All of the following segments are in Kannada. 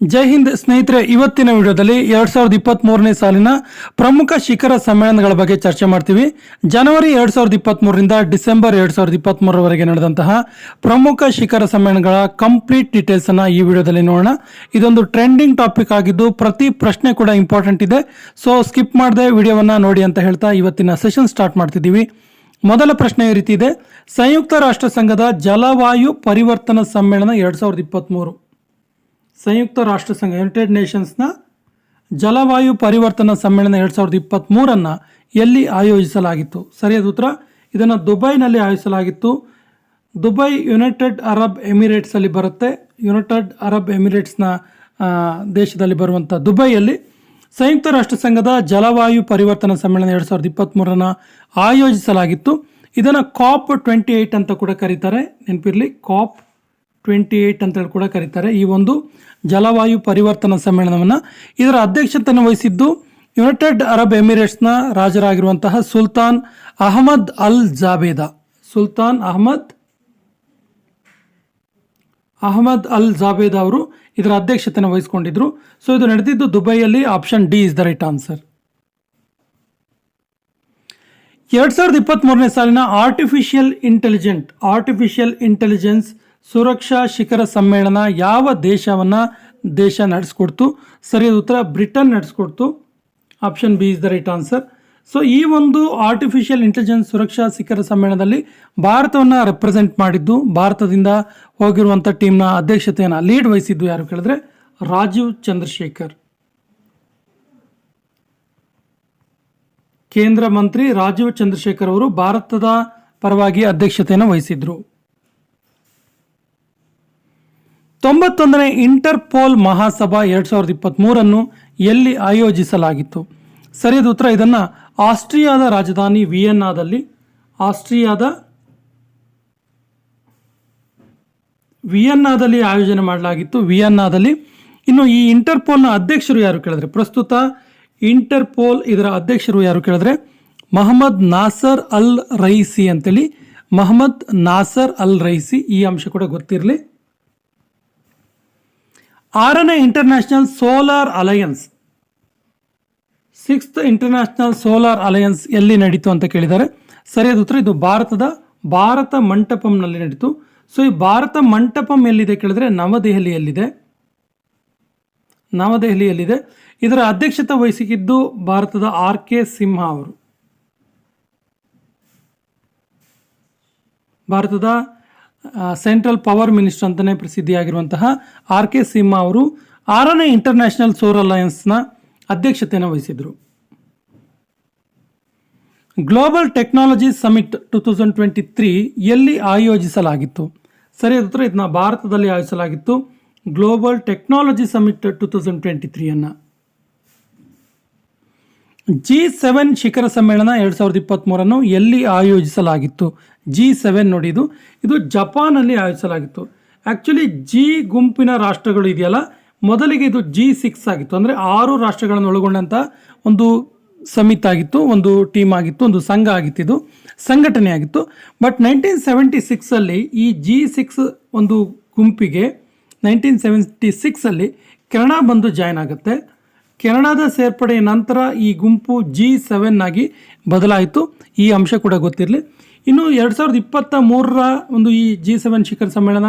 ಜೈ ಹಿಂದ್ ಸ್ನೇಹಿತರೆ, ಇವತ್ತಿನ ವಿಡಿಯೋದಲ್ಲಿ ಎರಡ್ ಸಾವಿರದ ಇಪ್ಪತ್ತ್ ಮೂರನೇ ಸಾಲಿನ ಪ್ರಮುಖ ಶಿಖರ ಸಮ್ಮೇಳನಗಳ ಬಗ್ಗೆ ಚರ್ಚೆ ಮಾಡ್ತೀವಿ. ಜನವರಿ ಎರಡ್ ಸಾವಿರದ ಇಪ್ಪತ್ತ್ ಮೂರರಿಂದ ಡಿಸೆಂಬರ್ ಎರಡ್ ಸಾವಿರದ ಇಪ್ಪತ್ತ್ ಮೂರರವರೆಗೆ ನಡೆದಂತಹ ಪ್ರಮುಖ ಶಿಖರ ಸಮ್ಮೇಳನಗಳ ಕಂಪ್ಲೀಟ್ ಡೀಟೇಲ್ಸ್ ಅನ್ನ ಈ ವಿಡಿಯೋದಲ್ಲಿ ನೋಡೋಣ. ಇದೊಂದು ಟ್ರೆಂಡಿಂಗ್ ಟಾಪಿಕ್ ಆಗಿದ್ದು ಪ್ರತಿ ಪ್ರಶ್ನೆ ಕೂಡ ಇಂಪಾರ್ಟೆಂಟ್ ಇದೆ. ಸೊ ಸ್ಕಿಪ್ ಮಾಡದೆ ವಿಡಿಯೋವನ್ನ ನೋಡಿ ಅಂತ ಹೇಳ್ತಾ ಇವತ್ತಿನ ಸೆಷನ್ ಸ್ಟಾರ್ಟ್ ಮಾಡ್ತಿದ್ದೀವಿ. ಮೊದಲ ಪ್ರಶ್ನೆ ಈ ರೀತಿ ಇದೆ. ಸಂಯುಕ್ತ ರಾಷ್ಟ್ರ ಸಂಘದ ಜಲವಾಯು ಪರಿವರ್ತನಾ ಸಮ್ಮೇಳನ ಎರಡ್ ಸಾವಿರದ ಇಪ್ಪತ್ತ್ಮೂರು ಸಂಯುಕ್ತ ರಾಷ್ಟ್ರ ಸಂಘ ಯುನೈಟೆಡ್ ನೇಷನ್ಸ್ನ ಜಲವಾಯು ಪರಿವರ್ತನಾ ಸಮ್ಮೇಳನ ಎರಡು ಸಾವಿರದ ಇಪ್ಪತ್ತ್ಮೂರನ್ನು ಎಲ್ಲಿ ಆಯೋಜಿಸಲಾಗಿತ್ತು? ಸರಿಯಾದ ಉತ್ತರ, ಇದನ್ನು ದುಬೈನಲ್ಲಿ ಆಯೋಜಿಸಲಾಗಿತ್ತು. ದುಬೈ ಯುನೈಟೆಡ್ ಅರಬ್ ಎಮಿರೇಟ್ಸಲ್ಲಿ ಬರುತ್ತೆ. ಯುನೈಟೆಡ್ ಅರಬ್ ಎಮಿರೇಟ್ಸ್ನ ದೇಶದಲ್ಲಿ ಬರುವಂಥ ದುಬೈಯಲ್ಲಿ ಸಂಯುಕ್ತ ರಾಷ್ಟ್ರ ಸಂಘದ ಜಲವಾಯು ಪರಿವರ್ತನಾ ಸಮ್ಮೇಳನ ಎರಡು ಸಾವಿರದ ಇಪ್ಪತ್ತ್ಮೂರನ್ನು ಆಯೋಜಿಸಲಾಗಿತ್ತು. ಇದನ್ನು ಕಾಪ್ ಟ್ವೆಂಟಿ ಏಯ್ಟ್ ಅಂತ ಕೂಡ ಕರೀತಾರೆ. ನೆನಪಿರಲಿ ಕಾಪ್ ಟ್ವೆಂಟಿ ಏಯ್ಟ್ ಅಂತೇಳಿ ಕೂಡ ಕರೀತಾರೆ. ಈ ಒಂದು ಜಲವಾಯು ಪರಿವರ್ತನಾ ಸಮ್ಮೇಳನವನ್ನು ಇದರ ಅಧ್ಯಕ್ಷತೆಯನ್ನು ವಹಿಸಿದ್ದು ಯುನೈಟೆಡ್ ಅರಬ್ ಎಮಿರೇಟ್ಸ್ನ ರಾಜರಾಗಿರುವಂತಹ Sultan Ahmed Al Jaber. Sultan Ahmed Ahmed ಅಲ್ ಜಾಬೇದ್ ಅವರು ಇದರ ಅಧ್ಯಕ್ಷತೆಯನ್ನು ವಹಿಸಿಕೊಂಡಿದ್ರು. ಸೊ ಇದು ನಡೆದಿದ್ದು ದುಬೈಯಲ್ಲಿ option D is the right answer ಎರಡ್ ಸಾವಿರದ ಇಪ್ಪತ್ತ್ಮೂರನೇ ಸಾಲಿನ ಆರ್ಟಿಫಿಷಿಯಲ್ ಇಂಟೆಲಿಜೆಂಟ್ ಆರ್ಟಿಫಿಷಿಯಲ್ ಇಂಟೆಲಿಜೆನ್ಸ್ ಸುರಕ್ಷಾ ಶಿಖರ ಸಮ್ಮೇಳನ ಯಾವ ದೇಶವನ್ನ ದೇಶ ನಡೆಸ್ಕೊಡ್ತು? ಸರಿಯಾದ ಉತ್ತರ Britain ನಡೆಸ್ಕೊಡ್ತು. Option B is the right answer. So ಈ ಒಂದು ಆರ್ಟಿಫಿಷಿಯಲ್ ಇಂಟೆಲಿಜೆನ್ಸ್ ಸುರಕ್ಷಾ ಶಿಖರ ಸಮ್ಮೇಳನದಲ್ಲಿ ಭಾರತವನ್ನು ರೆಪ್ರೆಸೆಂಟ್ ಮಾಡಿದ್ದು, ಭಾರತದಿಂದ ಹೋಗಿರುವಂಥ ಟೀಮ್ನ ಅಧ್ಯಕ್ಷತೆಯನ್ನು ಲೀಡ್ ವಹಿಸಿದ್ದು ಯಾರು ಕೇಳಿದ್ರೆ? ರಾಜೀವ್ ಚಂದ್ರಶೇಖರ್. ಕೇಂದ್ರ ಮಂತ್ರಿ ರಾಜೀವ್ ಚಂದ್ರಶೇಖರ್ ಅವರು ಭಾರತದ ಪರವಾಗಿ ಅಧ್ಯಕ್ಷತೆಯನ್ನು ವಹಿಸಿದ್ರು. ತೊಂಬತ್ತೊಂದನೇ ಇಂಟರ್ಪೋಲ್ ಮಹಾಸಭಾ ಎರಡು ಸಾವಿರದ ಇಪ್ಪತ್ತ್ಮೂರನ್ನು ಎಲ್ಲಿ ಆಯೋಜಿಸಲಾಗಿತ್ತು? ಸರಿಯಾದ ಉತ್ತರ ಇದನ್ನು ಆಸ್ಟ್ರಿಯಾದ ರಾಜಧಾನಿ ವಿಯೆನ್ನಾದಲ್ಲಿ, ಆಸ್ಟ್ರಿಯಾದ ವಿಯೆನ್ನಾದಲ್ಲಿ ಆಯೋಜನೆ ಮಾಡಲಾಗಿತ್ತು, ವಿಯೆನ್ನಾದಲ್ಲಿ. ಇನ್ನು ಈ ಇಂಟರ್ಪೋಲ್ನ ಅಧ್ಯಕ್ಷರು ಯಾರು ಕೇಳಿದ್ರೆ? ಪ್ರಸ್ತುತ ಇಂಟರ್ಪೋಲ್ ಇದರ ಅಧ್ಯಕ್ಷರು ಯಾರು ಕೇಳಿದ್ರೆ? ಮಹಮ್ಮದ್ ನಾಸರ್ ಅಲ್ ರೈಸಿ ಅಂತೇಳಿ. ಮಹಮ್ಮದ್ ನಾಸರ್ ಅಲ್ ರೈಸಿ, ಈ ಅಂಶ ಕೂಡ ಗೊತ್ತಿರಲಿ. ಆರನೇ international solar alliance sixth international solar alliance ಎಲ್ಲಿ ನಡೀತು ಅಂತ ಕೇಳಿದ್ದಾರೆ. ಸರಿಯಾದ ಉತ್ತರ ಇದು ಭಾರತದ ಭಾರತ ಮಂಟಪಂನಲ್ಲಿ ನಡೀತು. ಸೊ ಈ ಭಾರತ ಮಂಟಪಂ ಎಲ್ಲಿದೆ ಕೇಳಿದ್ರೆ ನವದೆಹಲಿಯಲ್ಲಿದೆ. ನವದೆಹಲಿಯಲ್ಲಿದೆ. ಇದರ ಅಧ್ಯಕ್ಷತೆ ವಹಿಸಿದ್ದು ಭಾರತದ ಆರ್ ಕೆ ಸಿಂಹ ಅವರು. ಭಾರತದ ಸೆಂಟ್ರಲ್ ಪವರ್ ಮಿನಿಸ್ಟರ್ ಅಂತಲೇ ಪ್ರಸಿದ್ಧಿಯಾಗಿರುವಂತಹ ಆರ್ ಕೆ ಸಿಂಹ ಅವರು ಆರನೇ ಇಂಟರ್ನ್ಯಾಷನಲ್ ಸೋರ್ ಅಲಯನ್ಸ್ನ ಅಧ್ಯಕ್ಷತೆಯನ್ನು ವಹಿಸಿದರು. Global technology summit two thousand twenty three ಎಲ್ಲಿ ಆಯೋಜಿಸಲಾಗಿತ್ತು? ಸರಿಯಾದ ಉತ್ತರ ಇದನ್ನ ಭಾರತದಲ್ಲಿ ಆಯೋಜಿಸಲಾಗಿತ್ತು global technology summit two thousand twenty ತ್ರೀಯನ್ನು G seven ಶಿಖರ ಸಮ್ಮೇಳನ ಎರಡು ಸಾವಿರದ ಇಪ್ಪತ್ತ್ಮೂರನ್ನು ಎಲ್ಲಿ ಆಯೋಜಿಸಲಾಗಿತ್ತು? ಜಿ ಸೆವೆನ್ ನೋಡಿ ಇದು. ಇದು ಜಪಾನಲ್ಲಿ ಆಯೋಜಿಸಲಾಗಿತ್ತು. ಆ್ಯಕ್ಚುಲಿ ಜಿ ಗುಂಪಿನ ರಾಷ್ಟ್ರಗಳು ಇದೆಯಲ್ಲ, ಮೊದಲಿಗೆ ಇದು ಜಿ ಸಿಕ್ಸ್ ಆಗಿತ್ತು. ಅಂದರೆ ಆರು ರಾಷ್ಟ್ರಗಳನ್ನು ಒಳಗೊಂಡಂಥ ಒಂದು ಸಮಿತಿ ಆಗಿತ್ತು, ಒಂದು ಟೀಮ್ ಆಗಿತ್ತು, ಒಂದು ಸಂಘ ಆಗಿತ್ತು ಇದು. ಸಂಘಟನೆ ಆಗಿತ್ತು. ಬಟ್ ನೈನ್ಟೀನ್ ಸೆವೆಂಟಿ ಸಿಕ್ಸಲ್ಲಿ ಈ ಜಿ ಸಿಕ್ಸ್ ಒಂದು ಗುಂಪಿಗೆ ನೈನ್ಟೀನ್ ಸೆವೆಂಟಿ ಸಿಕ್ಸಲ್ಲಿ ಕೆನಡಾ ಬಂದು ಜಾಯ್ನ್ ಆಗುತ್ತೆ. ಕೆನಡಾದ ಸೇರ್ಪಡೆಯ ನಂತರ ಈ ಗುಂಪು ಜಿ ಸೆವೆನ್ ಆಗಿ ಬದಲಾಯಿತು. ಈ ಅಂಶ ಕೂಡ ಗೊತ್ತಿರಲಿ. ಇನ್ನು ಎರಡು ಸಾವಿರದ ಇಪ್ಪತ್ತ ಮೂರರ ಒಂದು ಈ ಜಿ ಸೆವೆನ್ ಶಿಖರ ಸಮ್ಮೇಳನ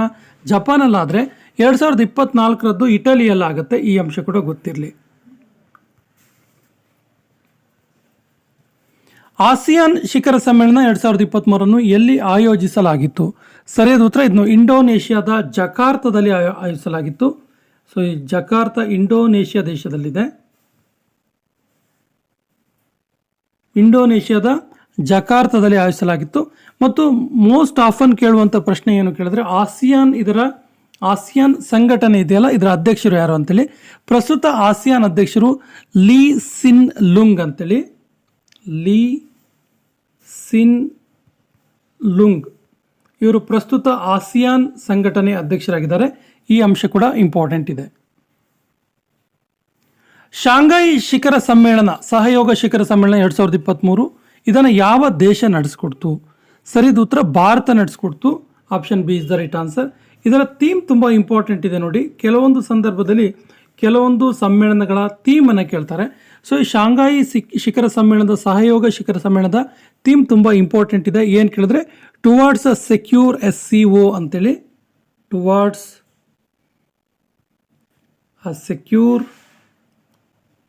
ಜಪಾನಲ್ಲಾದರೆ ಎರಡು ಸಾವಿರದ ಇಪ್ಪತ್ನಾಲ್ಕರದ್ದು ಇಟಲಿಯಲ್ಲಾಗುತ್ತೆ. ಈ ಅಂಶ ಕೂಡ ಗೊತ್ತಿರಲಿ. ಆಸಿಯಾನ್ ಶಿಖರ ಸಮ್ಮೇಳನ ಎರಡು ಸಾವಿರದ ಇಪ್ಪತ್ತ್ಮೂರನ್ನು ಎಲ್ಲಿ ಆಯೋಜಿಸಲಾಗಿತ್ತು? ಸರಿಯಾದ ಉತ್ತರ ಇದನ್ನು ಇಂಡೋನೇಷ್ಯಾದ ಜಕಾರ್ತದಲ್ಲಿ ಆಯೋ, ಆಯೋಜಿಸಲಾಗಿತ್ತು. ಸೊ ಈ ಜಕಾರ್ತ ಇಂಡೋನೇಷ್ಯಾ ದೇಶದಲ್ಲಿದೆ. ಇಂಡೋನೇಷ್ಯಾದ ಜಕಾರ್ತದಲ್ಲಿ ಆಯೋಜಿಸಲಾಗಿತ್ತು. ಮತ್ತು ಮೋಸ್ಟ್ ಆಫನ್ ಕೇಳುವಂಥ ಪ್ರಶ್ನೆ ಏನು ಕೇಳಿದ್ರೆ, ಆಸಿಯಾನ್ ಇದರ, ಆಸಿಯಾನ್ ಸಂಘಟನೆ ಇದೆಯಲ್ಲ, ಇದರ ಅಧ್ಯಕ್ಷರು ಯಾರು ಅಂತೇಳಿ. ಪ್ರಸ್ತುತ ಆಸಿಯಾನ್ ಅಧ್ಯಕ್ಷರು ಲೀ ಸಿನ್ ಲುಂಗ್ ಅಂತೇಳಿ. ಲೀ ಸಿನ್ ಲುಂಗ್. ಇವರು ಪ್ರಸ್ತುತ ಆಸಿಯಾನ್ ಸಂಘಟನೆ ಅಧ್ಯಕ್ಷರಾಗಿದ್ದಾರೆ. ಈ ಅಂಶ ಕೂಡ ಇಂಪಾರ್ಟೆಂಟ್ ಇದೆ. ಶಾಂಘೈ ಶಿಖರ ಸಮ್ಮೇಳನ, ಸಹಯೋಗ ಶಿಖರ ಸಮ್ಮೇಳನ ಎರಡು ಸಾವಿರದ ಇಪ್ಪತ್ತ್ಮೂರು ಇದನ್ನು ಯಾವ ದೇಶ ನಡೆಸ್ಕೊಡ್ತು? ಸರಿದ ಉತ್ತರ ಭಾರತ ನಡೆಸ್ಕೊಡ್ತು? Option B is the right answer ಇದರ ಥೀಮ್ ತುಂಬ ಇಂಪಾರ್ಟೆಂಟ್ ಇದೆ ನೋಡಿ. ಕೆಲವೊಂದು ಸಂದರ್ಭದಲ್ಲಿ ಕೆಲವೊಂದು ಸಮ್ಮೇಳನಗಳ ಥೀಮನ್ನು ಕೇಳ್ತಾರೆ. ಸೊ ಈ ಶಾಂಘಾಯಿ ಶಿಖರ ಸಮ್ಮೇಳನದ, ಸಹಯೋಗ ಶಿಖರ ಸಮ್ಮೇಳನದ ಥೀಮ್ ತುಂಬ ಇಂಪಾರ್ಟೆಂಟ್ ಇದೆ. ಏನು ಕೇಳಿದ್ರೆ towards a secure S C O ಅಂತೇಳಿ towards secure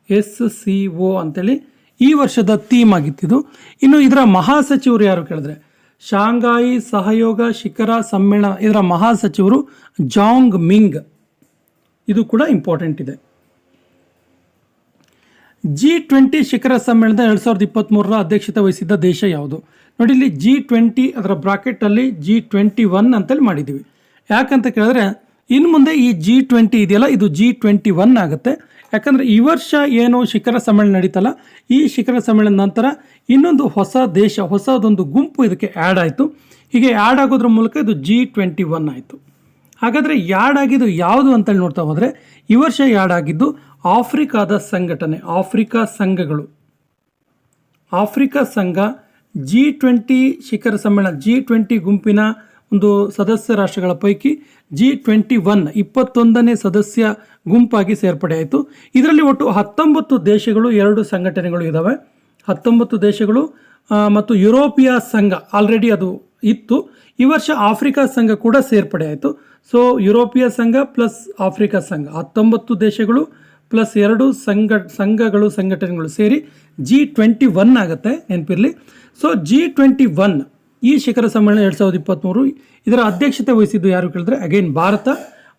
S C O ಅಂತೇಳಿ ಈ ವರ್ಷದ ಥೀಮ್ ಆಗಿತ್ತಿದು. ಇನ್ನು ಇದರ ಮಹಾಸಚಿವರು ಯಾರು ಕೇಳಿದ್ರೆ? ಶಾಂಘಾಯಿ ಸಹಯೋಗ ಶಿಖರ ಸಮ್ಮೇಳನ ಇದರ ಮಹಾಸಚಿವರು ಜಾಂಗ್ ಮಿಂಗ್. ಇದು ಕೂಡ ಇಂಪಾರ್ಟೆಂಟ್ ಇದೆ. ಜಿ ಟ್ವೆಂಟಿ ಶಿಖರ ಸಮ್ಮೇಳನದ ಎರಡು ಸಾವಿರದ ಇಪ್ಪತ್ತ್ಮೂರರ ಅಧ್ಯಕ್ಷತೆ ವಹಿಸಿದ್ದ ದೇಶ ಯಾವುದು? ನೋಡಿ ಇಲ್ಲಿ ಜಿ ಟ್ವೆಂಟಿ ಅದರ ಬ್ರಾಕೆಟಲ್ಲಿ ಜಿ ಟ್ವೆಂಟಿ ಒನ್ ಅಂತೇಳಿ ಮಾಡಿದ್ದೀವಿ. ಯಾಕಂತ ಕೇಳಿದ್ರೆ ಇನ್ನು ಮುಂದೆ ಈ ಜಿ ಟ್ವೆಂಟಿ ಇದೆಯಲ್ಲ, ಇದು ಜಿ ಟ್ವೆಂಟಿ ಒನ್ ಆಗುತ್ತೆ. ಯಾಕಂದರೆ ಈ ವರ್ಷ ಏನು ಶಿಖರ ಸಮ್ಮೇಳನ ನಡೀತಲ್ಲ, ಈ ಶಿಖರ ಸಮ್ಮೇಳನ ನಂತರ ಇನ್ನೊಂದು ಹೊಸ ದೇಶ, ಹೊಸದೊಂದು ಗುಂಪು ಇದಕ್ಕೆ ಆ್ಯಡ್ ಆಯಿತು. ಹೀಗೆ ಆ್ಯಡ್ ಆಗೋದ್ರ ಮೂಲಕ ಇದು ಜಿ ಟ್ವೆಂಟಿ ಒನ್ ಆಯಿತು. ಹಾಗಾದರೆ ಯಾಡ್ ಆಗಿದ್ದು ಯಾವುದು ಅಂತೇಳಿ ನೋಡ್ತಾ ಹೋದರೆ, ಈ ವರ್ಷ ಯಾಡ್ ಆಗಿದ್ದು ಆಫ್ರಿಕಾದ ಸಂಘಟನೆ, ಆಫ್ರಿಕಾ ಸಂಘಗಳು. ಆಫ್ರಿಕಾ ಸಂಘ ಜಿ ಟ್ವೆಂಟಿ ಶಿಖರ ಸಮ್ಮೇಳನ ಜಿ ಟ್ವೆಂಟಿ ಗುಂಪಿನ ಒಂದು ಸದಸ್ಯ ರಾಷ್ಟ್ರಗಳ ಪೈಕಿ ಜಿ ಟ್ವೆಂಟಿ ಒನ್ ಇಪ್ಪತ್ತೊಂದನೇ ಸದಸ್ಯ ಗುಂಪಾಗಿ ಸೇರ್ಪಡೆಯಾಯಿತು ಇದರಲ್ಲಿ ಒಟ್ಟು ಹತ್ತೊಂಬತ್ತು ದೇಶಗಳು, ಎರಡು ಸಂಘಟನೆಗಳು ಇದ್ದಾವೆ ಹತ್ತೊಂಬತ್ತು ದೇಶಗಳು ಮತ್ತು ಯುರೋಪಿಯ ಸಂಘ ಆಲ್ರೆಡಿ ಅದು ಇತ್ತು. ಈ ವರ್ಷ ಆಫ್ರಿಕಾ ಸಂಘ ಕೂಡ ಸೇರ್ಪಡೆಯಾಯಿತು ಸೊ ಯುರೋಪಿಯ ಸಂಘ ಪ್ಲಸ್ ಆಫ್ರಿಕಾ ಸಂಘ. ಹತ್ತೊಂಬತ್ತು ದೇಶಗಳು ಪ್ಲಸ್ ಎರಡು ಸಂಘ, ಸಂಘಗಳು, ಸಂಘಟನೆಗಳು ಸೇರಿ ಜಿ ಟ್ವೆಂಟಿ ಒನ್ ಆಗುತ್ತೆ, ನೆನಪಿರಲಿ. ಸೊ ಜಿ ಟ್ವೆಂಟಿ ಒನ್ ಈ ಶಿಖರ ಸಮ್ಮೇಳನ ಎರಡು ಸಾವಿರದ ಇಪ್ಪತ್ತ್ಮೂರು ಇದರ ಅಧ್ಯಕ್ಷತೆ ವಹಿಸಿದ್ದು ಯಾರು ಕೇಳಿದ್ರೆ ಅಗೈನ್ ಭಾರತ.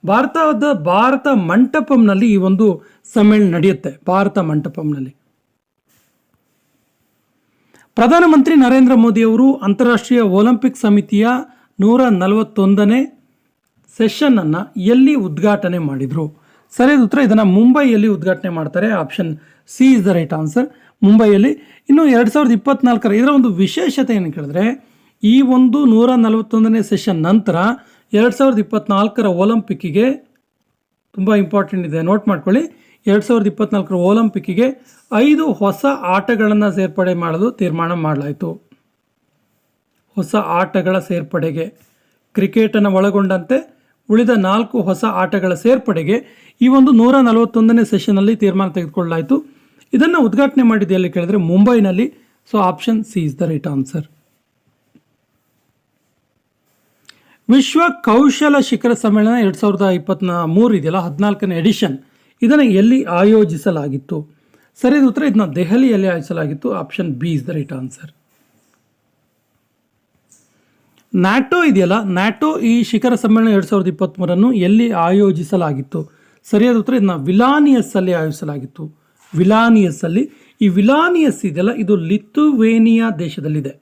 ಭಾರತದ ಭಾರತ ಮಂಟಪಂನಲ್ಲಿ ಈ ಒಂದು ಸಮ್ಮೇಳನ ನಡೆಯುತ್ತೆ. ಭಾರತ ಮಂಟಪಂನಲ್ಲಿ. ಪ್ರಧಾನಮಂತ್ರಿ ನರೇಂದ್ರ ಮೋದಿಯವರು ಅಂತಾರಾಷ್ಟ್ರೀಯ ಒಲಿಂಪಿಕ್ ಸಮಿತಿಯ ನೂರ ನಲವತ್ತೊಂದನೇ ಸೆಷನ್ನನ್ನು ಎಲ್ಲಿ ಉದ್ಘಾಟನೆ ಮಾಡಿದರು? ಸರಿಯಾದ ಉತ್ತರ, ಇದನ್ನು ಮುಂಬೈಯಲ್ಲಿ ಉದ್ಘಾಟನೆ ಮಾಡ್ತಾರೆ. Option C is the right answer. ಮುಂಬೈಯಲ್ಲಿ ಇನ್ನು ಎರಡು ಸಾವಿರದ ಇಪ್ಪತ್ನಾಲ್ಕರ ಇದರ ಒಂದು ವಿಶೇಷತೆ ಏನು ಕೇಳಿದ್ರೆ ಈ ಒಂದು ನೂರ ನಲವತ್ತೊಂದನೇ ಸೆಷನ್ ನಂತರ ಎರಡು ಸಾವಿರದ ಇಪ್ಪತ್ನಾಲ್ಕರ ಒಲಿಂಪಿಕ್ಕಿಗೆ ತುಂಬ ಇಂಪಾರ್ಟೆಂಟ್ ಇದೆ. ನೋಟ್ ಮಾಡ್ಕೊಳ್ಳಿ. ಎರಡು ಸಾವಿರದ ಇಪ್ಪತ್ನಾಲ್ಕರ ಒಲಿಂಪಿಕ್ಕಿಗೆ ಐದು ಹೊಸ ಆಟಗಳನ್ನು ಸೇರ್ಪಡೆ ಮಾಡಲು ತೀರ್ಮಾನ ಮಾಡಲಾಯಿತು. ಹೊಸ ಆಟಗಳ ಸೇರ್ಪಡೆಗೆ, ಕ್ರಿಕೆಟನ್ನು ಒಳಗೊಂಡಂತೆ ಉಳಿದ ನಾಲ್ಕು ಹೊಸ ಆಟಗಳ ಸೇರ್ಪಡೆಗೆ ಈ ಒಂದು ನೂರ ನಲವತ್ತೊಂದನೇ ಸೆಷನಲ್ಲಿ ತೀರ್ಮಾನ ತೆಗೆದುಕೊಳ್ಳಲಾಯಿತು. ಇದನ್ನು ಉದ್ಘಾಟನೆ ಮಾಡಿದೆ ಕೇಳಿದ್ರೆ ಮುಂಬೈನಲ್ಲಿ. So option C is the right answer ವಿಶ್ವ ಕೌಶಲ ಶಿಖರ ಸಮ್ಮೇಳನ ಎರಡು ಸಾವಿರದ ಇಪ್ಪತ್ನ ಮೂರು ಇದೆಯಲ್ಲ, ಹದಿನಾಲ್ಕನೇ ಎಡಿಷನ್ ಇದನ್ನು ಎಲ್ಲಿ ಆಯೋಜಿಸಲಾಗಿತ್ತು? ಸರಿಯಾದ ಉತ್ತರ ಇದನ್ನ ದೆಹಲಿಯಲ್ಲಿ ಆಯೋಜಿಸಲಾಗಿತ್ತು. Option B is the right answer NATO ಇದೆಯಲ್ಲ ನ್ಯಾಟೋ ಈ ಶಿಖರ ಸಮ್ಮೇಳನ ಎರಡು ಸಾವಿರದ ಇಪ್ಪತ್ತ್ಮೂರನ್ನು ಎಲ್ಲಿ ಆಯೋಜಿಸಲಾಗಿತ್ತು? ಸರಿಯಾದ ಉತ್ತರ ಇದನ್ನ ವಿಲಾನಿಯಸ್ ಅಲ್ಲಿ ಆಯೋಜಿಸಲಾಗಿತ್ತು. ವಿಲಾನಿಯಸ್ ಅಲ್ಲಿ ಈ ವಿಲಾನಿಯಸ್ ಇದೆಯಲ್ಲ, ಇದು ಲಿಥುವೇನಿಯಾ ದೇಶದಲ್ಲಿದೆ.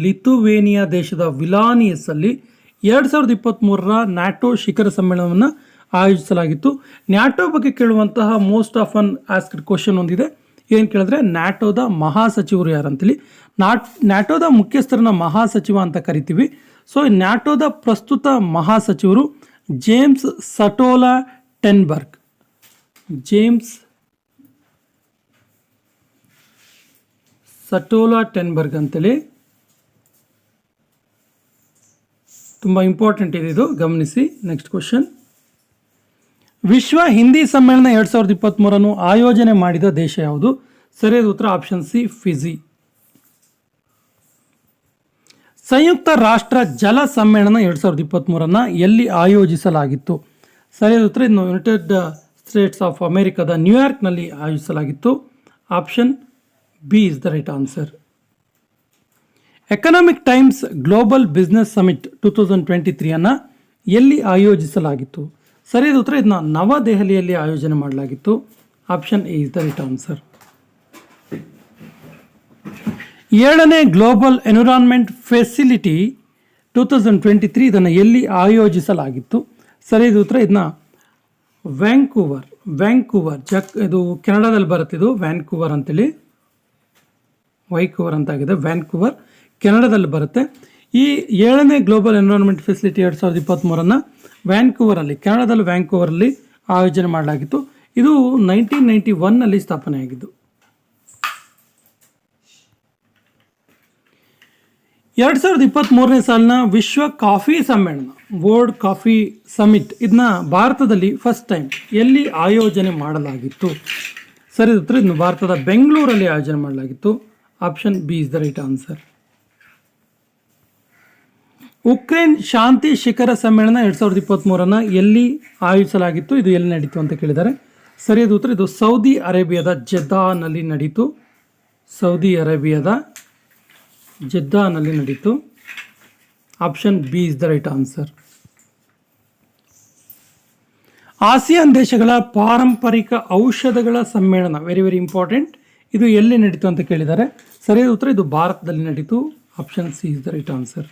ಲಿಥುವೇನಿಯಾ ದೇಶದ ವಿಲಾನಿಯಸ್ಸಲ್ಲಿ ಎರಡು ಸಾವಿರದ ಇಪ್ಪತ್ತ್ಮೂರರ ನ್ಯಾಟೋ ಶಿಖರ ಸಮ್ಮೇಳನವನ್ನು ಆಯೋಜಿಸಲಾಗಿತ್ತು. ನ್ಯಾಟೋ ಬಗ್ಗೆ ಕೇಳುವಂತಹ most often asked question ಒಂದಿದೆ. ಏನು ಕೇಳಿದ್ರೆ, ನ್ಯಾಟೋದ ಮಹಾಸಚಿವರು ಯಾರಂತೇಳಿ. ನಾಟ್, ನ್ಯಾಟೋದ ಮುಖ್ಯಸ್ಥರನ್ನ ಮಹಾಸಚಿವ ಅಂತ ಕರಿತೀವಿ. ಸೊ ನ್ಯಾಟೋದ ಪ್ರಸ್ತುತ ಮಹಾಸಚಿವರು ಜೇಮ್ಸ್ ಸಟೋಲಾ ಟೆನ್ಬರ್ಗ್. ಜೇಮ್ಸ್ ಸಟೋಲಾ ಟೆನ್ಬರ್ಗ್ ಅಂತೇಳಿ. ತುಂಬ ಇಂಪಾರ್ಟೆಂಟ್ ಇದೆ ಇದು. ಗಮನಿಸಿ. ನೆಕ್ಸ್ಟ್ ಕ್ವಶನ್ ವಿಶ್ವ ಹಿಂದಿ ಸಮ್ಮೇಳನ ಎರಡು ಸಾವಿರದ ಇಪ್ಪತ್ತ್ಮೂರನ್ನು ಆಯೋಜನೆ ಮಾಡಿದ ದೇಶ ಯಾವುದು? ಸರಿಯಾದ ಉತ್ತರ ಆಪ್ಷನ್ ಸಿ ಫಿಜಿ ಸಂಯುಕ್ತ ರಾಷ್ಟ್ರ ಜಲ ಸಮ್ಮೇಳನ ಎರಡು ಸಾವಿರದ ಇಪ್ಪತ್ತ್ಮೂರನ್ನು ಎಲ್ಲಿ ಆಯೋಜಿಸಲಾಗಿತ್ತು? ಸರಿಯಾದ ಉತ್ತರ ಇನ್ನು ಯುನೈಟೆಡ್ ಸ್ಟೇಟ್ಸ್ ಆಫ್ ಅಮೆರಿಕದ ನ್ಯೂಯಾರ್ಕ್ನಲ್ಲಿ ಆಯೋಜಿಸಲಾಗಿತ್ತು. Option B is the right answer economic times global business summit two thousand twenty ತ್ರೀಯನ್ನು ಎಲ್ಲಿ ಆಯೋಜಿಸಲಾಗಿತ್ತು? ಸರಿಯಾದ ಉತ್ತರ ಇದನ್ನ ನವದೆಹಲಿಯಲ್ಲಿ ಆಯೋಜನೆ ಮಾಡಲಾಗಿತ್ತು. Option A is the right answer ಏಳನೇ global environment facility two thousand twenty three ಇದನ್ನು ಎಲ್ಲಿ ಆಯೋಜಿಸಲಾಗಿತ್ತು? ಸರಿಯಾದ ಉತ್ತರ ಇದನ್ನ ವ್ಯಾಂಕೂವರ್ ವ್ಯಾಂಕೂವರ್ ಜಕ್, ಇದು ಕೆನಡಾದಲ್ಲಿ ಬರುತ್ತಿದ್ದು ವ್ಯಾನ್ಕೂವರ್ ಅಂತೇಳಿ. ವೈಕೂವರ್ ಅಂತಾಗಿದೆ ವ್ಯಾನ್ಕೂವರ್ ಕೆನಡಾದಲ್ಲಿ ಬರುತ್ತೆ. ಈ ಏಳನೇ ಗ್ಲೋಬಲ್ ಎನ್ವಿರಾನ್ಮೆಂಟ್ ಫೆಸಿಲಿಟಿ ಎರಡು ಸಾವಿರದ ಇಪ್ಪತ್ತ್ಮೂರನ್ನು ವ್ಯಾನ್ಕೂವರಲ್ಲಿ ಕೆನಡಾದಲ್ಲಿ ವ್ಯಾನ್ಕೂವರಲ್ಲಿ ಆಯೋಜನೆ ಮಾಡಲಾಗಿತ್ತು. ಇದು ನೈನ್ಟೀನ್ ನೈಂಟಿ ಒನ್ನಲ್ಲಿ ಸ್ಥಾಪನೆಯಾಗಿದ್ದು. ಎರಡು ಸಾವಿರದ ಇಪ್ಪತ್ತ್ಮೂರನೇ ಸಾಲಿನ ವಿಶ್ವ ಕಾಫಿ ಸಮ್ಮೇಳನ ವರ್ಲ್ಡ್ ಕಾಫಿ ಸಮಿಟ್ ಇದನ್ನ ಭಾರತದಲ್ಲಿ ಫಸ್ಟ್ ಟೈಮ್ ಎಲ್ಲಿ ಆಯೋಜನೆ ಮಾಡಲಾಗಿತ್ತು? ಸರಿ ಉತ್ತರ ಇದನ್ನು ಭಾರತದ ಬೆಂಗಳೂರಲ್ಲಿ ಆಯೋಜನೆ ಮಾಡಲಾಗಿತ್ತು. Option B is the right answer Ukraine ಶಾಂತಿ ಶಿಖರ ಸಮ್ಮೇಳನ ಎರಡು ಸಾವಿರದ ಇಪ್ಪತ್ತ್ಮೂರನ್ನು ಎಲ್ಲಿ ಆಯೋಜಿಸಲಾಗಿತ್ತು, ಇದು ಎಲ್ಲಿ ನಡೀತು ಅಂತ ಕೇಳಿದ್ದಾರೆ ಸರಿಯಾದ ಉತ್ತರ ಇದು ಸೌದಿ ಅರೇಬಿಯಾದ ಜೆದ್ದಾನಲ್ಲಿ ನಡೀತು. ಸೌದಿ ಅರೇಬಿಯಾದ ಜೆದ್ದಾನಲ್ಲಿ ನಡೀತು. Option B is the right answer. ASEAN ದೇಶಗಳ ಪಾರಂಪರಿಕ ಔಷಧಗಳ ಸಮ್ಮೇಳನ, ವೆರಿ ವೆರಿ ಇಂಪಾರ್ಟೆಂಟ್. ಇದು ಎಲ್ಲಿ ನಡೀತು ಅಂತ ಕೇಳಿದ್ದಾರೆ ಸರಿಯಾದ ಉತ್ತರ ಇದು ಭಾರತದಲ್ಲಿ ನಡೀತು. Option C is the right answer.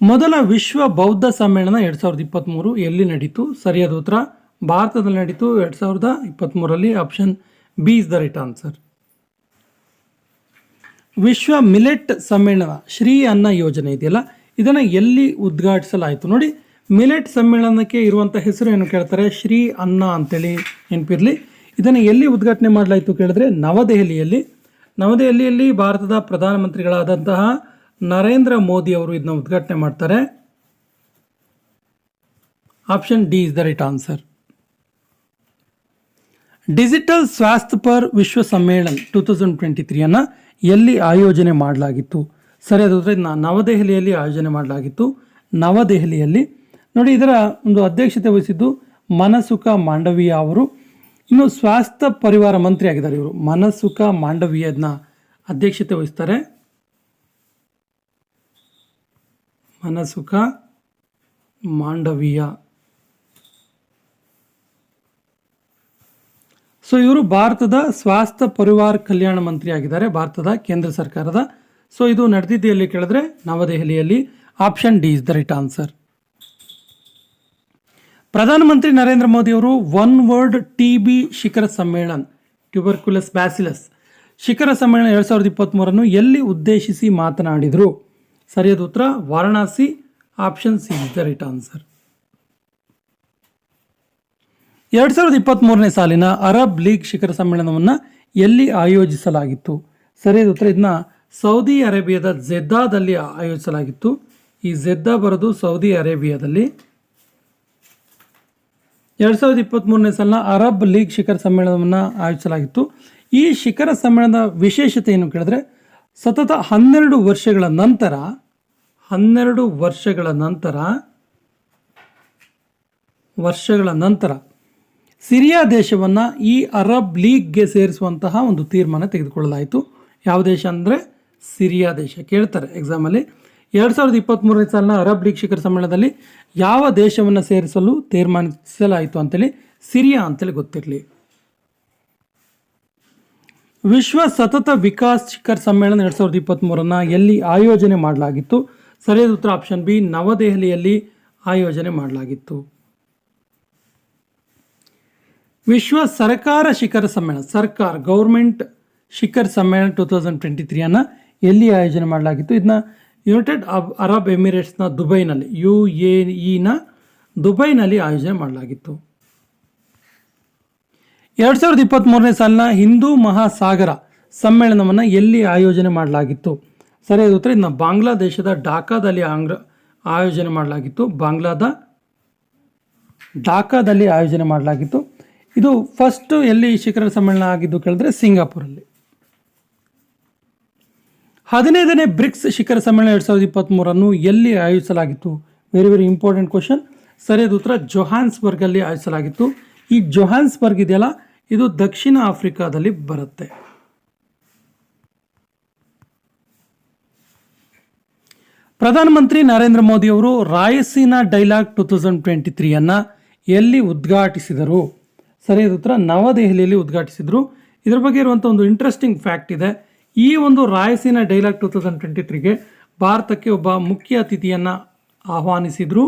ಮೊದಲ ವಿಶ್ವ ಬೌದ್ಧ ಸಮ್ಮೇಳನ ಎರಡು ಸಾವಿರದ ಇಪ್ಪತ್ತ್ಮೂರು ಎಲ್ಲಿ ನಡೀತು? ಸರಿಯಾದ ಉತ್ತರ, ಭಾರತದಲ್ಲಿ ನಡೀತು ಎರಡು ಸಾವಿರದ ಇಪ್ಪತ್ತ್ಮೂರರಲ್ಲಿ option B is the right answer ವಿಶ್ವ ಮಿಲೆಟ್ ಸಮ್ಮೇಳನ ಶ್ರೀ ಅನ್ನ ಯೋಜನೆ ಇದೆಯಲ್ಲ? ಇದನ್ನು ಎಲ್ಲಿ ಉದ್ಘಾಟಿಸಲಾಯಿತು ನೋಡಿ, ಮಿಲೆಟ್ ಸಮ್ಮೇಳನಕ್ಕೆ ಇರುವಂಥ ಹೆಸರು ಏನು ಕೇಳ್ತಾರೆ? ಶ್ರೀ ಅನ್ನ ಅಂತೇಳಿ ನೆನಪಿರಲಿ. ಇದನ್ನು ಎಲ್ಲಿ ಉದ್ಘಾಟನೆ ಮಾಡಲಾಯಿತು ಕೇಳಿದ್ರೆ ನವದೆಹಲಿಯಲ್ಲಿ. ನವದೆಹಲಿಯಲ್ಲಿ ಭಾರತದ ಪ್ರಧಾನಮಂತ್ರಿಗಳಾದಂತಹ ನರೇಂದ್ರ ಮೋದಿ ಅವರು ಇದನ್ನ ಉದ್ಘಾಟನೆ ಮಾಡ್ತಾರೆ. Option D is the right answer. Digital ಸ್ವಾಸ್ಥ್ಯ ಪರ್ ವಿಶ್ವ ಸಮ್ಮೇಳನ್ ಟೂ ತೌಸಂಡ್ ಟ್ವೆಂಟಿ ತ್ರೀಯನ್ನು ಎಲ್ಲಿ ಆಯೋಜನೆ ಮಾಡಲಾಗಿತ್ತು? ಸರಿ ಉತ್ತರ ಇದನ್ನ ನವದೆಹಲಿಯಲ್ಲಿ ಆಯೋಜನೆ ಮಾಡಲಾಗಿತ್ತು. ನವದೆಹಲಿಯಲ್ಲಿ. ನೋಡಿ, ಇದರ ಒಂದು ಅಧ್ಯಕ್ಷತೆ ವಹಿಸಿದ್ದು ಮನಸುಖ ಮಾಂಡವೀಯ ಅವರು. ಇನ್ನು ಸ್ವಾಸ್ಥ್ಯ ಪರಿವಾರ ಮಂತ್ರಿ ಆಗಿದ್ದಾರೆ ಇವರು. ಮನಸುಖ ಮಾಂಡವೀಯದನ್ನ ಅಧ್ಯಕ್ಷತೆ ವಹಿಸ್ತಾರೆ. ಮನಸುಖ ಮಾಂಡವೀಯ. ಸೊ ಇವರು ಭಾರತದ ಸ್ವಾಸ್ಥ್ಯ ಪರಿವಾರ ಕಲ್ಯಾಣ ಮಂತ್ರಿ ಆಗಿದ್ದಾರೆ ಭಾರತದ ಕೇಂದ್ರ ಸರ್ಕಾರದ. ಸೊ ಇದು ನಡೆದಿದ್ದೆಯಲ್ಲಿ ಕೇಳಿದ್ರೆ ನವದೆಹಲಿಯಲ್ಲಿ option D is the right answer. ಪ್ರಧಾನಮಂತ್ರಿ ನರೇಂದ್ರ ಮೋದಿ ಅವರು ಒನ್ ವರ್ಲ್ಡ್ ಟಿ ಬಿ ಶಿಖರ ಸಮ್ಮೇಳನ ಟ್ಯೂಬರ್ಕ್ಯುಲಸ್ ಬ್ಯಾಸಿಲಸ್. ಶಿಖರ ಸಮ್ಮೇಳನ ಎರಡು ಸಾವಿರದ ಇಪ್ಪತ್ತ್ಮೂರನ್ನು ಎಲ್ಲಿ ಉದ್ದೇಶಿಸಿ ಮಾತನಾಡಿದರು? ಸರಿಯಾದ ಉತ್ತರ, Varanasi option C is the right answer ಎರಡು ಸಾವಿರದ ಇಪ್ಪತ್ತ್ಮೂರನೇ ಸಾಲಿನ ಅರಬ್ ಲೀಗ್ ಶಿಖರ ಸಮ್ಮೇಳನವನ್ನು ಎಲ್ಲಿ ಆಯೋಜಿಸಲಾಗಿತ್ತು? ಸರಿಯಾದ ಉತ್ತರ ಇದನ್ನ ಸೌದಿ ಅರೇಬಿಯಾದ ಜೆದ್ದಾದಲ್ಲಿ ಆಯೋಜಿಸಲಾಗಿತ್ತು. ಈ ಜೆದ್ದಾ ಬರೋದು ಸೌದಿ ಅರೇಬಿಯಾದಲ್ಲಿ. ಎರಡು ಸಾವಿರದ ಇಪ್ಪತ್ತ್ಮೂರನೇ ಸಾಲಿನ ಅರಬ್ ಲೀಗ್ ಶಿಖರ ಸಮ್ಮೇಳನವನ್ನು ಆಯೋಜಿಸಲಾಗಿತ್ತು. ಈ ಶಿಖರ ಸಮ್ಮೇಳನದ ವಿಶೇಷತೆ ಏನು ಕೇಳಿದ್ರೆ ಸತತ ಹನ್ನೆರಡು ವರ್ಷಗಳ ನಂತರ, ಹನ್ನೆರಡು ವರ್ಷಗಳ ನಂತರ ವರ್ಷಗಳ ನಂತರ ಸಿರಿಯಾ ದೇಶವನ್ನು ಈ ಅರಬ್ ಲೀಗ್ಗೆ ಸೇರಿಸುವಂತಹ ಒಂದು ತೀರ್ಮಾನ ತೆಗೆದುಕೊಳ್ಳಲಾಯಿತು. ಯಾವ ದೇಶ ಅಂದರೆ ಸಿರಿಯಾ ದೇಶ ಕೇಳ್ತಾರೆ ಎಕ್ಸಾಮಲ್ಲಿ ಎರಡು ಸಾವಿರದ ಇಪ್ಪತ್ತ್ಮೂರನೇ ಸಾಲಿನ ಅರಬ್ ಲೀಗ್ ಶಿಖರ ಸಮ್ಮೇಳನದಲ್ಲಿ ಯಾವ ದೇಶವನ್ನು ಸೇರಿಸಲು ತೀರ್ಮಾನಿಸಲಾಯಿತು ಅಂತೇಳಿ ಸಿರಿಯಾ ಅಂತೇಳಿ ಗೊತ್ತಿರಲಿ. ವಿಶ್ವ ಸತತ ವಿಕಾಸ್ ಶಿಖರ್ ಸಮ್ಮೇಳನ ಎರಡು ಸಾವಿರದ ಇಪ್ಪತ್ತ್ಮೂರನ್ನು ಎಲ್ಲಿ ಆಯೋಜನೆ ಮಾಡಲಾಗಿತ್ತು? ಸರಿಯಾದ ಉತ್ತರ ಆಪ್ಷನ್ ಬಿ ನವದೆಹಲಿಯಲ್ಲಿ ಆಯೋಜನೆ ಮಾಡಲಾಗಿತ್ತು. ವಿಶ್ವ ಸರ್ಕಾರ ಶಿಖರ ಸಮ್ಮೇಳನ, ಸರ್ಕಾರ, ಗೌರ್ಮೆಂಟ್ ಶಿಖರ್ ಸಮ್ಮೇಳನ ಟೂ ತೌಸಂಡ್ ಟ್ವೆಂಟಿ ತ್ರೀಯನ್ನು ಎಲ್ಲಿ ಆಯೋಜನೆ ಮಾಡಲಾಗಿತ್ತು? ಇದನ್ನ ಯುನೈಟೆಡ್ ಅಬ್, ಅರಬ್ ಎಮಿರೇಟ್ಸ್ನ ದುಬೈನಲ್ಲಿ, ಯು ಎ ಇನ ದುಬೈನಲ್ಲಿ ಆಯೋಜನೆ ಮಾಡಲಾಗಿತ್ತು. ಎರಡು ಸಾವಿರದ ಇಪ್ಪತ್ತ್ಮೂರನೇ ಸಾಲಿನ ಹಿಂದೂ ಮಹಾಸಾಗರ ಸಮ್ಮೇಳನವನ್ನು ಎಲ್ಲಿ ಆಯೋಜನೆ ಮಾಡಲಾಗಿತ್ತು? ಸರಿಯಾದ ಉತ್ತರ ಇದನ್ನ ಬಾಂಗ್ಲಾದೇಶದ ಢಾಕಾದಲ್ಲಿ ಆಂಗ್ರ ಆಯೋಜನೆ ಮಾಡಲಾಗಿತ್ತು. ಬಾಂಗ್ಲಾದ ಢಾಕಾದಲ್ಲಿ ಆಯೋಜನೆ ಮಾಡಲಾಗಿತ್ತು. ಇದು ಫಸ್ಟ್ ಎಲ್ಲಿ ಶಿಖರ ಸಮ್ಮೇಳನ ಆಗಿದ್ದು ಕೇಳಿದ್ರೆ ಸಿಂಗಾಪುರಲ್ಲಿ. ಹದಿನೈದನೇ ಬ್ರಿಕ್ಸ್ ಶಿಖರ ಸಮ್ಮೇಳನ ಎರಡು ಸಾವಿರದ ಇಪ್ಪತ್ತ್ಮೂರನ್ನು ಎಲ್ಲಿ ಆಯೋಜಿಸಲಾಗಿತ್ತು? ವೆರಿ ವೆರಿ ಇಂಪಾರ್ಟೆಂಟ್ ಕ್ವಶನ್ ಸರಿಯಾದ ಉತ್ತರ ಜೊಹಾನ್ಸ್ಬರ್ಗಲ್ಲಿ ಆಯೋಜಿಸಲಾಗಿತ್ತು. ಈ ಜೊಹಾನ್ಸ್ಬರ್ಗ್ ಇದೆಯಲ್ಲ ಇದು ದಕ್ಷಿಣ ಆಫ್ರಿಕಾದಲ್ಲಿ ಬರುತ್ತೆ. ಪ್ರಧಾನಮಂತ್ರಿ ನರೇಂದ್ರ ಮೋದಿ ಅವರು Raisina dialogue two thousand twenty three ಎಲ್ಲಿ ಉದ್ಘಾಟಿಸಿದರು? ಸರಿಯಾದ ಉತ್ತರ ನವದೆಹಲಿಯಲ್ಲಿ ಉದ್ಘಾಟಿಸಿದರು. ಇದರ ಬಗ್ಗೆ ಇರುವಂಥ ಒಂದು ಇಂಟ್ರೆಸ್ಟಿಂಗ್ ಫ್ಯಾಕ್ಟ್ ಇದೆ. ಈ ಒಂದು Raisina dialogue two thousand twenty ತ್ರೀಗೆ ಭಾರತಕ್ಕೆ ಒಬ್ಬ ಮುಖ್ಯ ಅತಿಥಿಯನ್ನು ಆಹ್ವಾನಿಸಿದರು.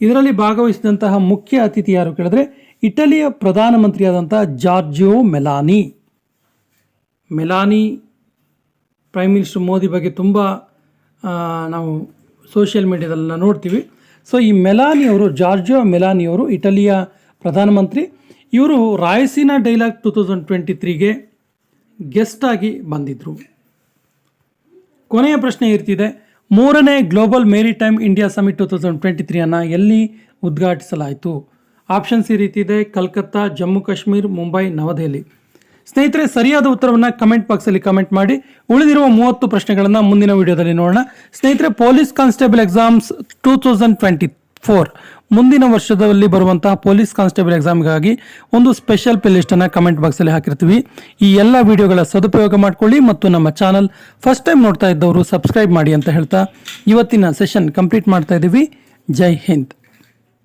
ಇದರಲ್ಲಿ ಭಾಗವಹಿಸಿದಂತಹ ಮುಖ್ಯ ಅತಿಥಿ ಯಾರು ಕೇಳಿದ್ರೆ ಇಟಲಿಯ ಪ್ರಧಾನಮಂತ್ರಿಯಾದಂಥ Giorgia Meloni. Meloni prime minister Modi ಬಗ್ಗೆ ತುಂಬ ನಾವು ಸೋಷಿಯಲ್ ಮೀಡಿಯಾದಲ್ಲೆಲ್ಲ ನೋಡ್ತೀವಿ. ಸೊ, ಈ ಮೆಲಾನಿ ಅವರು, ಜಾರ್ಜಿಯೋ ಮೆಲಾನಿ ಅವರು ಇಟಲಿಯ ಪ್ರಧಾನಮಂತ್ರಿ. ಇವರು Raisina dialogue two thousand twenty ತ್ರೀಗೆ ಗೆಸ್ಟಾಗಿ ಬಂದಿದ್ದರು ಕೊನೆಯ ಪ್ರಶ್ನೆ ಇರ್ತಿದೆ. ಮೂರನೇ global maritime India summit two thousand twenty three ಎಲ್ಲಿ ಉದ್ಘಾಟಿಸಲಾಯಿತು? ಆಪ್ಷನ್ಸ್ ಈ ರೀತಿ ಇದೆ. ಕಲ್ಕತ್ತಾ, ಜಮ್ಮು, ಕಾಶ್ಮೀರ್, ಮುಂಬೈ, ನವದೆಹಲಿ. ಸ್ನೇಹಿತರೆ, ಸರಿಯಾದ ಉತ್ತರವನ್ನು ಕಮೆಂಟ್ ಬಾಕ್ಸಲ್ಲಿ ಕಮೆಂಟ್ ಮಾಡಿ. ಉಳಿದಿರುವ ಮೂವತ್ತು ಪ್ರಶ್ನೆಗಳನ್ನು ಮುಂದಿನ ವಿಡಿಯೋದಲ್ಲಿ ನೋಡೋಣ. ಸ್ನೇಹಿತರೆ, police constable exams two thousand twenty four ಮುಂದಿನ ವರ್ಷದಲ್ಲಿ ಬರುವಂತಹ ಪೊಲೀಸ್ ಕಾನ್ಸ್ಟೇಬಲ್ ಎಕ್ಸಾಮ್ಗಾಗಿ ಒಂದು ಸ್ಪೆಷಲ್ ಪ್ಲೇಲಿಸ್ಟನ್ನು ಕಮೆಂಟ್ ಬಾಕ್ಸಲ್ಲಿ ಹಾಕಿರ್ತೀವಿ. ಈ ಎಲ್ಲ ವಿಡಿಯೋಗಳ ಸದುಪಯೋಗ ಮಾಡಿಕೊಳ್ಳಿ ಮತ್ತು ನಮ್ಮ ಚಾನಲ್ ಫಸ್ಟ್ ಟೈಮ್ ನೋಡ್ತಾ ಇದ್ದವರು ಸಬ್ಸ್ಕ್ರೈಬ್ ಮಾಡಿ ಅಂತ ಹೇಳ್ತಾ ಇವತ್ತಿನ ಸೆಷನ್ ಕಂಪ್ಲೀಟ್ ಮಾಡ್ತಾ ಇದ್ದೀವಿ ಜೈ ಹಿಂದ್.